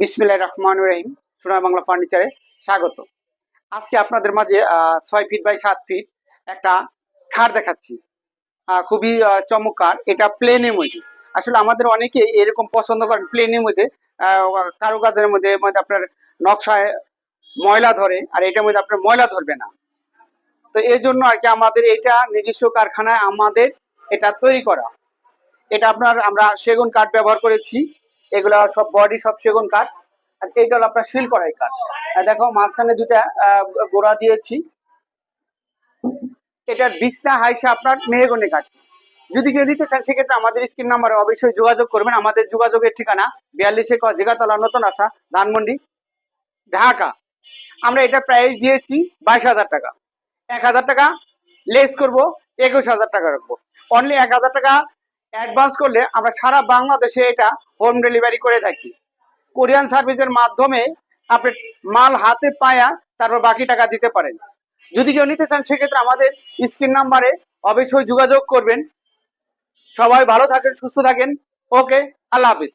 বিসমিল্লাহ রহমান রহিম সোনা বাংলা ফার্নিচারে স্বাগত। আজকে আপনাদের মাঝে ছয় ফিট বাই সাত ফিট একটা খাট দেখাচ্ছি। খুবই চমৎকার। এটা প্লেনের মধ্যে। আসলে আমাদের অনেকে এরকম পছন্দ করেন প্লেনের মধ্যে। কারুকাজের মধ্যে মধ্যে আপনার নকশায় ময়লা ধরে, আর এটার মধ্যে আপনার ময়লা ধরবে না। তো এই জন্য আর কি আমাদের এটা নিজস্ব কারখানায় আমাদের এটা তৈরি করা। এটা আপনার আমরা সেগুন কাঠ ব্যবহার করেছি। এগুলা সব বডি সব সেগুন কাঠ। আর এইটা হলো আপনার শিল করাই কাঠ। দেখো মাঝখানে দুটা গোড়া দিয়েছি। এটার বিছনা হাইসা আপনার মেহগনি কাঠ। যদি কেউ নিতে চান, সেক্ষেত্রে আমাদের স্ক্রিন নাম্বারে অবশ্যই যোগাযোগ করবেন। আমাদের যোগাযোগের ঠিকানা বিয়াল্লিশে জিগাতলা, নতুন আসা ধানমন্ডি, ঢাকা। আমরা এটা প্রাইস দিয়েছি বাইশ হাজার টাকা। এক হাজার টাকা লেস করব, একুশ হাজার টাকা রাখব। অনলি এক হাজার টাকা অ্যাডভান্স করলে আমরা সারা বাংলাদেশে এটা হোম ডেলিভারি করে থাকি। কোরিয়ান সার্ভিসের মাধ্যমে আপনি মাল হাতে পায়া তারপর বাকি টাকা দিতে পারেন। যদি কেউ নিতে চান, সেক্ষেত্রে আমাদের স্ক্রিন নাম্বারে অবশ্যই যোগাযোগ করবেন। সবাই ভালো থাকেন, সুস্থ থাকেন। ওকে আল্লাহ হাফিজ।